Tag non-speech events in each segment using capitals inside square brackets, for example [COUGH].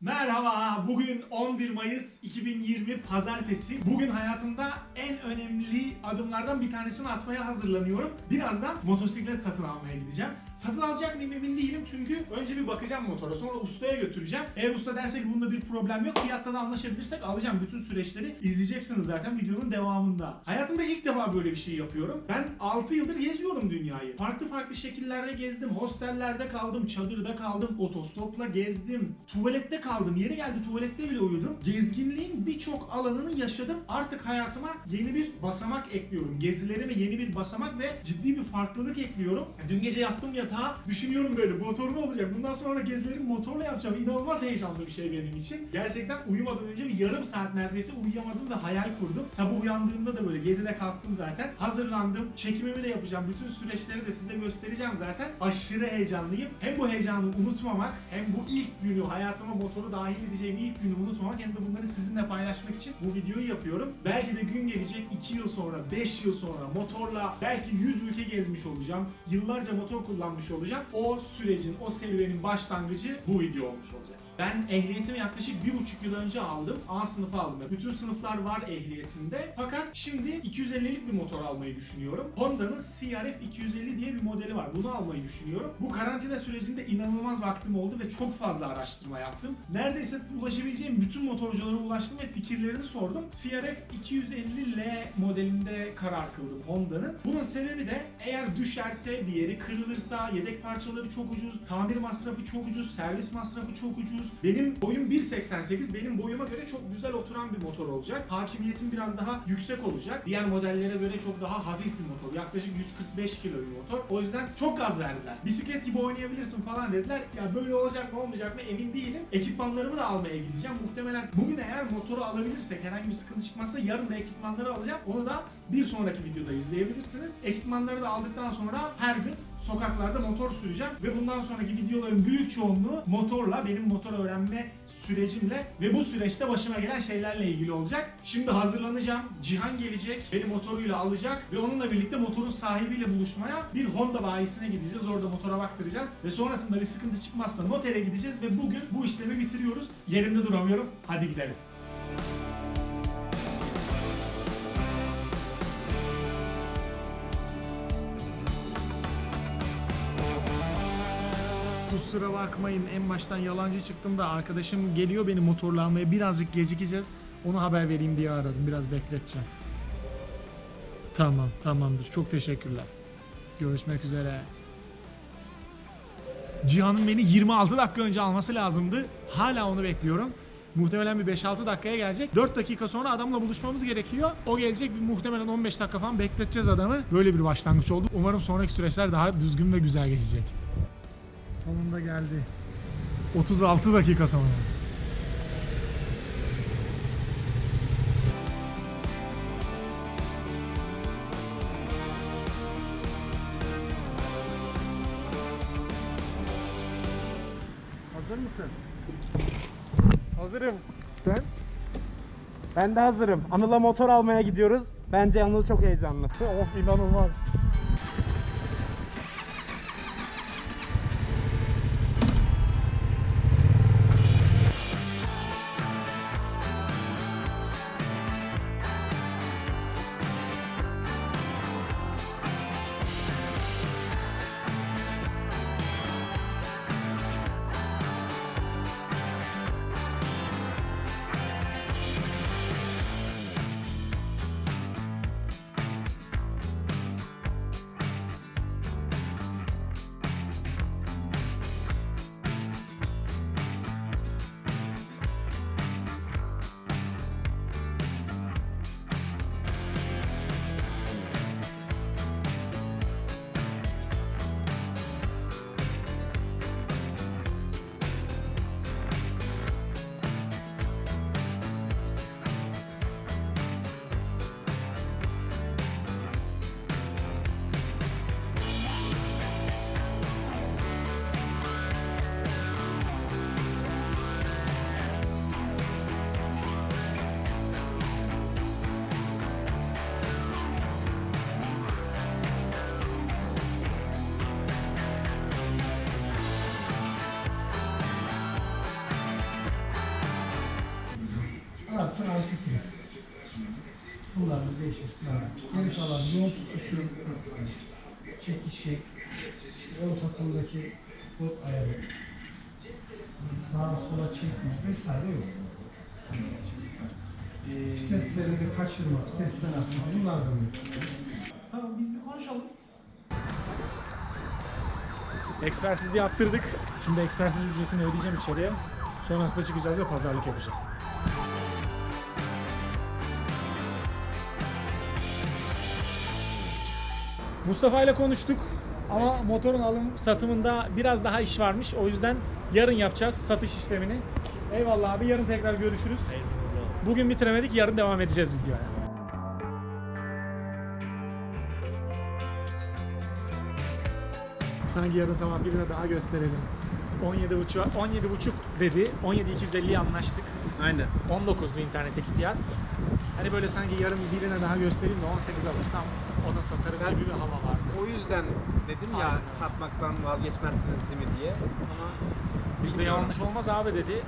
Merhaba, bugün 11 Mayıs 2020 Pazartesi. Bugün hayatımda en önemli adımlardan bir tanesini atmaya hazırlanıyorum. Birazdan motosiklet satın almaya gideceğim. Satın alacak mıyım emin değilim çünkü önce bir bakacağım motora, sonra ustaya götüreceğim. Eğer usta derse ki bunda bir problem yok, fiyatta da anlaşabilirsek alacağım. Bütün süreçleri izleyeceksiniz zaten videonun devamında. Hayatımda ilk defa böyle bir şey yapıyorum. Ben 6 yıldır geziyorum dünyayı. Farklı farklı şekillerde gezdim, hostellerde kaldım, çadırda kaldım, otostopla gezdim, tuvalette kaldım. Yeri geldi tuvalette bile uyudum. Gezginliğin birçok alanını yaşadım. Artık hayatıma yeni bir basamak ekliyorum. Gezilerime yeni bir basamak ve ciddi bir farklılık ekliyorum. Dün gece yattım yatağa düşünüyorum böyle motor mu olacak? Bundan sonra gezilerimi motorla yapacağım. İnanılmaz heyecanlı bir şey benim için. Gerçekten uyumadan önce bir yarım saat neredeyse uyuyamadım ve hayal kurdum. Sabah uyandığımda da böyle 7'de kalktım zaten. Hazırlandım. Çekimimi de yapacağım. Bütün süreçleri de size göstereceğim zaten. Aşırı heyecanlıyım. Hem bu heyecanı unutmamak hem bu ilk günü hayatıma motoru dahil edeceğim ilk günü unutmamak hem de bunları sizinle paylaşmak için bu videoyu yapıyorum. Belki de gün gelecek 2 yıl sonra, 5 yıl sonra motorla belki 100 ülke gezmiş olacağım. Yıllarca motor kullanmış olacağım. O sürecin, o serüvenin başlangıcı bu video olmuş olacak. Ben ehliyetimi yaklaşık bir buçuk yıl önce aldım. A sınıfı aldım. Bütün sınıflar var ehliyetimde. Fakat şimdi 250'lik bir motor almayı düşünüyorum. Honda'nın CRF 250 diye bir modeli var. Bunu almayı düşünüyorum. Bu karantina sürecinde inanılmaz vaktim oldu ve çok fazla araştırma yaptım. Neredeyse ulaşabileceğim bütün motorculara ulaştım ve fikirlerini sordum. CRF 250L modelinde karar kıldım Honda'nın. Bunun sebebi de eğer düşerse bir yeri kırılırsa yedek parçaları çok ucuz, tamir masrafı çok ucuz, servis masrafı çok ucuz. Benim boyum 1.88, benim boyuma göre çok güzel oturan bir motor olacak. Hakimiyetim biraz daha yüksek olacak. Diğer modellere göre çok daha hafif bir motor. Yaklaşık 145 kilo bir motor. O yüzden çok gaz verdiler. Bisiklet gibi oynayabilirsin falan dediler. Ya böyle olacak mı olmayacak mı emin değilim. Ekipmanlarımı da almaya gideceğim. Muhtemelen bugün eğer motoru alabilirsek herhangi bir sıkıntı çıkmazsa yarın da ekipmanları alacağım. Onu da bir sonraki videoda izleyebilirsiniz. Ekipmanları da aldıktan sonra her gün sokaklarda motor süreceğim ve bundan sonraki videoların büyük çoğunluğu motorla, benim motor öğrenme sürecimle ve bu süreçte başıma gelen şeylerle ilgili olacak. Şimdi hazırlanacağım. Cihan gelecek, beni motoruyla alacak ve onunla birlikte motorun sahibiyle buluşmaya bir Honda bayisine gideceğiz. Orada motora baktıracağız ve sonrasında bir sıkıntı çıkmazsa notere gideceğiz ve bugün bu işlemi bitiriyoruz. Yerimde duramıyorum. Hadi gidelim. Kusura bakmayın en baştan yalancı çıktım da arkadaşım geliyor beni motorla almaya birazcık gecikeceğiz. Onu haber vereyim diye aradım. Biraz bekleteceğim. Tamam tamamdır. Çok teşekkürler. Görüşmek üzere. Cihan'ın beni 26 dakika önce alması lazımdı. Hala onu bekliyorum. Muhtemelen bir 5-6 dakikaya gelecek. 4 dakika sonra adamla buluşmamız gerekiyor. O gelecek bir muhtemelen 15 dakika falan bekleteceğiz adamı. Böyle bir başlangıç oldu. Umarım sonraki süreçler daha düzgün ve güzel geçecek. Sonunda geldi. 36 dakika sonra. Hazır mısın? Hazırım. Sen? Ben de hazırım. Anıl'a motor almaya gidiyoruz. Bence Anıl çok heyecanlı. of inanılmaz. Lazım. Geri kalan yol tutuşu, çekişi, işte ön takımdaki ayarı, sağa sola çekme vesaire yok. Vitesleri de kaçırma, vitesten atma bunlar da yok. Tamam biz bir konuşalım. Ekspertizi yaptırdık. Şimdi ekspertiz ücretini ödeyeceğim içeriye. Sonrasında çıkacağız ve pazarlık yapacağız. Mustafa ile konuştuk ama motorun alım satımında biraz daha iş varmış. O yüzden yarın yapacağız satış işlemini. Eyvallah abi yarın tekrar görüşürüz. Bugün bitiremedik yarın devam edeceğiz videoya. Sanki yarın sabah birine daha gösterelim. 17 buçuk 17 buçuk dedi. 17 250'ye anlaştık. Aynen. 19'du internetteki fiyat. Hani böyle sanki yarın birine daha göstereyim de 18 alırsam ona satarım gibi bir hava vardı. O yüzden dedim ya Aynen. satmaktan vazgeçmezsiniz değil mi diye. Ama Bizde yanlış olmaz abi dedi.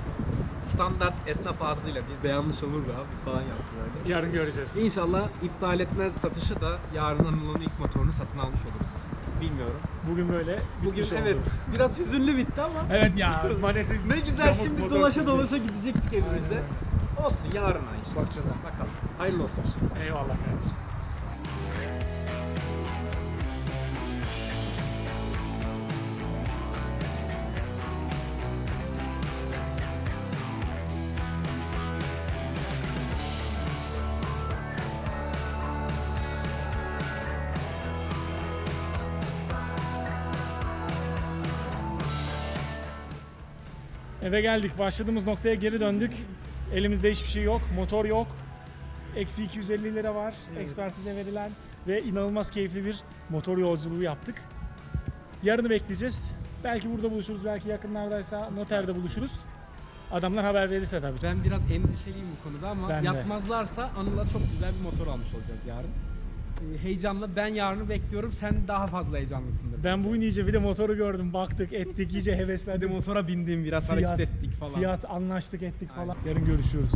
standart esnaf ağzıyla bizde yanlış olur abi falan yaptı böyle. Yarın göreceğiz. İnşallah iptal etmez satışı da yarın Anıl'ın ilk motorunu satın almış oluruz. Bilmiyorum. Bugün böyle Bugün bitmiş evet oldu. biraz hüzünlü bitti ama Evet ya maneti [LAUGHS] ne güzel yamuk şimdi motor dolaşa dolaşa gidecektik evimize. Aynen Olsun yarına. Bakacağız. Bakalım. Hayırlı olsun. Eyvallah kardeşim. Eve geldik. Başladığımız noktaya geri döndük. Elimizde hiçbir şey yok. Motor yok. Eksi 250 lira var. Ekspertize verilen ve inanılmaz keyifli bir motor yolculuğu yaptık. Yarını bekleyeceğiz. Belki burada buluşuruz. Belki yakınlardaysa noterde buluşuruz. Adamlar haber verirse tabii. Ben biraz endişeliyim bu konuda ama Ben de. yapmazlarsa Anıl'a çok güzel bir motor almış olacağız yarın. Ee, heyecanla ben yarını bekliyorum. Sen daha fazla heyecanlısındır. Ben bugün iyice bir de motoru gördüm. Baktık, ettik, iyice Hadi heveslendim. motora bindim biraz hareket ettik falan. Fiyat anlaştık ettik falan. Yarın görüşüyoruz.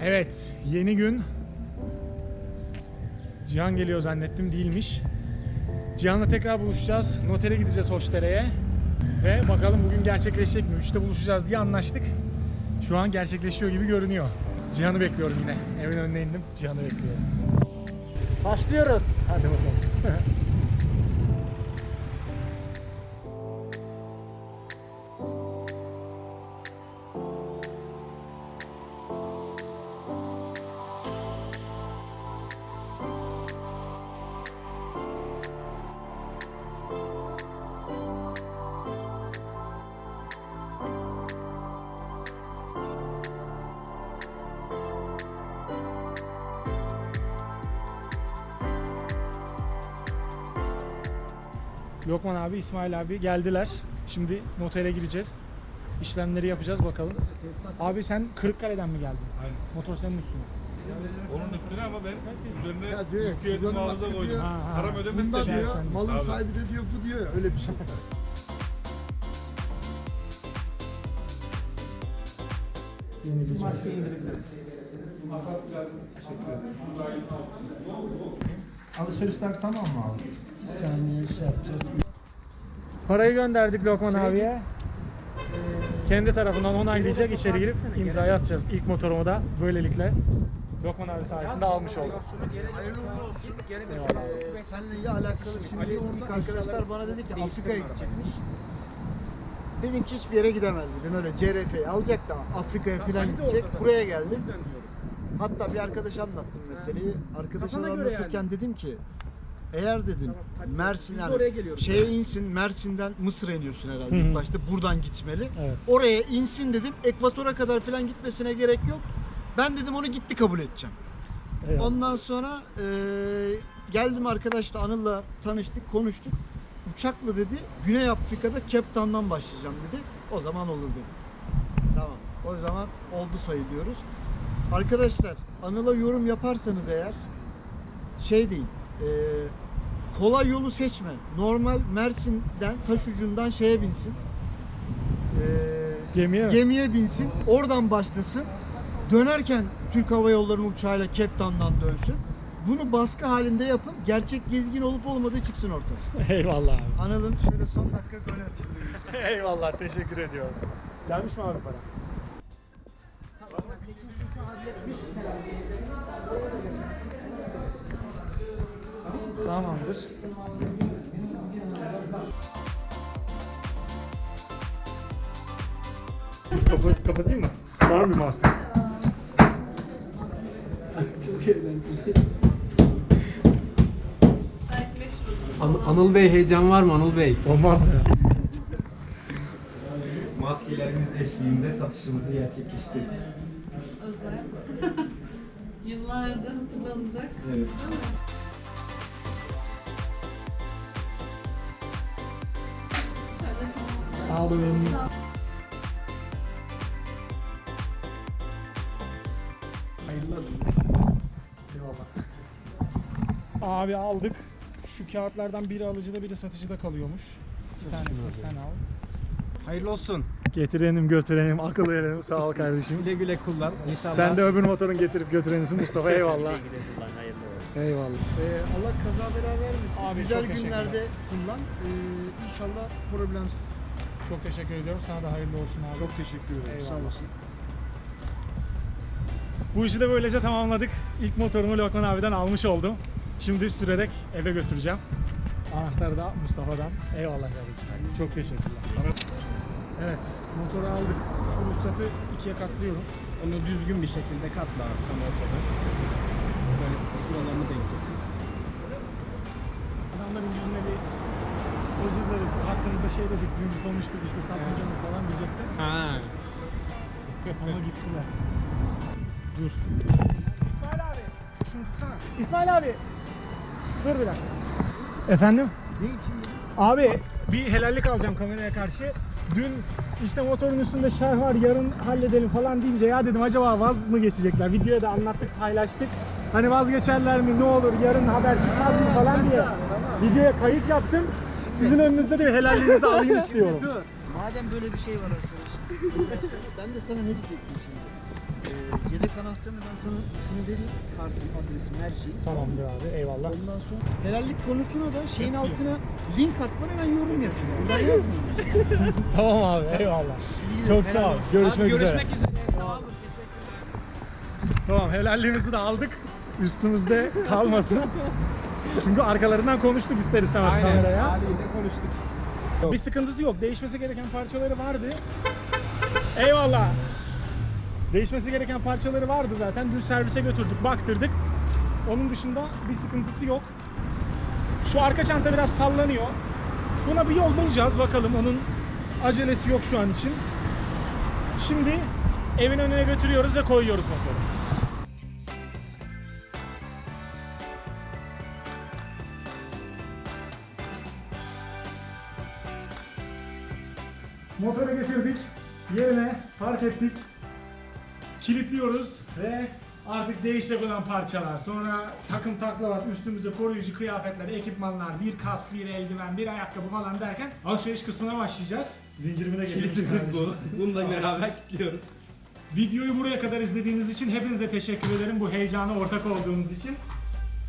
Evet, yeni gün. Cihan geliyor zannettim değilmiş. Cihan'la tekrar buluşacağız. Notere gideceğiz Hoşdere'ye. Ve bakalım bugün gerçekleşecek mi? 3'te buluşacağız diye anlaştık. Şu an gerçekleşiyor gibi görünüyor. Cihan'ı bekliyorum yine. Evin önüne indim. Cihan'ı bekliyorum. Başlıyoruz. Hadi bakalım. [LAUGHS] Lokman abi, İsmail abi geldiler. Şimdi notere gireceğiz. İşlemleri yapacağız bakalım. Abi sen Kırıkkale'den mi geldin? Aynen. Motor senin üstüne. Onun üstüne ama ben üzerine Ya diyor yükleyedim kullanım ağzına koydum. diyor. Ha, ha. Param ödemezse Bunda Sen- diyor, sen- malın Tabii. sahibi de diyor bu diyor ya, öyle bir şey. Başka indirimler. Alışverişler tamam mı abi? Bir saniye şey yapacağız. Parayı gönderdik Lokman abiye. Kendi tarafından onaylayacak içeri girip imzayı atacağız. İlk motorumu da böylelikle Lokman abi sayesinde almış olduk. Hayırlı olsun. Ee, seninle iyi alakalı şimdi ilk arkadaşlar bana dedi ki Afrika'ya gidecekmiş. Dedim ki hiçbir yere gidemez dedim öyle CRF'yi alacak da Afrika'ya falan gidecek. Buraya geldim. Hatta bir arkadaş anlattım meseleyi. Arkadaşa da anlatırken dedim ki eğer dedim Mersin yani şeye insin Mersin'den Mısır'a iniyorsun herhalde Hı hı. ilk başta buradan gitmeli. Evet. Oraya insin dedim Ekvator'a kadar falan gitmesine gerek yok. Ben dedim onu gitti kabul edeceğim. Eyvallah. Ondan sonra eee, geldim arkadaşla Anıl'la tanıştık, konuştuk. Uçakla dedi Güney Afrika'da Cape Town'dan başlayacağım dedi. O zaman olur dedi. Tamam. O zaman oldu sayılıyoruz. Arkadaşlar Anıl'a yorum yaparsanız eğer şey değil. Eee, kolay yolu seçme. Normal Mersin'den taş ucundan şeye binsin. Eee Gemiye mi? gemiye binsin. Oradan başlasın. Dönerken Türk Hava Yolları'nın uçağıyla Cape Town'dan dönsün. Bunu baskı halinde yapın. Gerçek gezgin olup olmadığı çıksın ortaya. [LAUGHS] Eyvallah abi. Anladım. Şöyle son dakika gol atayım. [LAUGHS] Eyvallah teşekkür ediyorum. Gelmiş mi abi para? Tamamdır. Kapat, kapatayım mı? Var mı mahsur? An- Anıl Bey heyecan var mı Anıl Bey? Olmaz mı ya? Maskelerimiz eşliğinde satışımızı gerçekleştirdik. özel. [LAUGHS] Yıllarca hatırlanacak. Evet. Sağ olun. Hayırlı olsun. Eyvallah. Abi aldık. Şu kağıtlardan biri alıcıda biri satıcıda kalıyormuş. Bir tanesini sen al. Hayırlı olsun. Getirenim götürenim akıl verenim sağ ol [LAUGHS] kardeşim. Güle güle kullan. İnşallah. Sen de öbür motorun getirip götürenisin Mustafa eyvallah. Eyvallah. Ee, Allah kaza bela vermesin. Abi, Güzel günlerde kullan. Ee, inşallah problemsiz. Çok teşekkür ediyorum. Sana da hayırlı olsun abi. Çok teşekkür ederim. Eyvallah. Sağ olasın. Bu işi de böylece tamamladık. İlk motorumu Lokman abiden almış oldum. Şimdi sürerek eve götüreceğim. Anahtarı da Mustafa'dan. Eyvallah kardeşim. Çok teşekkürler. Evet, motoru aldık. Şu ruhsatı ikiye katlıyorum. Onu düzgün bir şekilde katla abi tam ortada. Şöyle şuralarını denk özür dileriz. Hakkınızda şey dedik, dün konuştuk işte satmayacaksınız falan diyecekler. Ha. Ama gittiler. Dur. İsmail abi. Şunu tutsana. İsmail abi. Dur bir dakika. Efendim? Ne için? Abi bir helallik alacağım kameraya karşı. Dün işte motorun üstünde şerh var yarın halledelim falan deyince ya dedim acaba vaz mı geçecekler? Videoya da anlattık paylaştık. Hani vazgeçerler mi ne olur yarın haber çıkmaz mı falan diye. Videoya kayıt yaptım. Sizin önünüzde de bir helalliğinizi alayım istiyorum. Dur. Madem böyle bir şey var arkadaşım. ben de sana ne diyecektim şimdi? Ee, yedek anahtarını ben sana şunu vereyim. Kartım, adresim, her şeyi. Tamamdır abi eyvallah. Ondan sonra helallik konusuna da şeyin altına link at bana ben yorum yapayım. Ben yazmayayım. [LAUGHS] Tamam abi eyvallah. Çok sağ ol. Görüşmek üzere. Tamam helalliğimizi de aldık. Üstümüzde kalmasın. [LAUGHS] Çünkü arkalarından konuştuk ister istemez kameraya. Abiyle konuştuk. Bir sıkıntısı yok. Değişmesi gereken parçaları vardı. Eyvallah. Değişmesi gereken parçaları vardı zaten. Dün servise götürdük, baktırdık. Onun dışında bir sıkıntısı yok. Şu arka çanta biraz sallanıyor. Buna bir yol bulacağız bakalım. Onun acelesi yok şu an için. Şimdi evin önüne götürüyoruz ve koyuyoruz motoru. Motoru getirdik. Yerine park ettik. Kilitliyoruz ve artık değişecek olan parçalar. Sonra takım taklalar, üstümüze koruyucu kıyafetler, ekipmanlar, bir kask, bir eldiven, bir ayakkabı falan derken alışveriş kısmına başlayacağız. Zincirimi de Kilitimiz bu. Bununla beraber kilitliyoruz. Videoyu buraya kadar izlediğiniz için hepinize teşekkür ederim bu heyecana ortak olduğunuz için.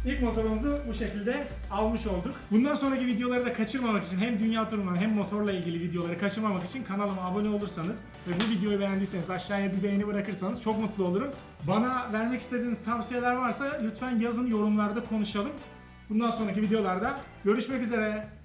İlk motorumuzu bu şekilde almış olduk. Bundan sonraki videoları da kaçırmamak için hem dünya turundan hem motorla ilgili videoları kaçırmamak için kanalıma abone olursanız ve bu videoyu beğendiyseniz aşağıya bir beğeni bırakırsanız çok mutlu olurum. Bana vermek istediğiniz tavsiyeler varsa lütfen yazın yorumlarda konuşalım. Bundan sonraki videolarda görüşmek üzere.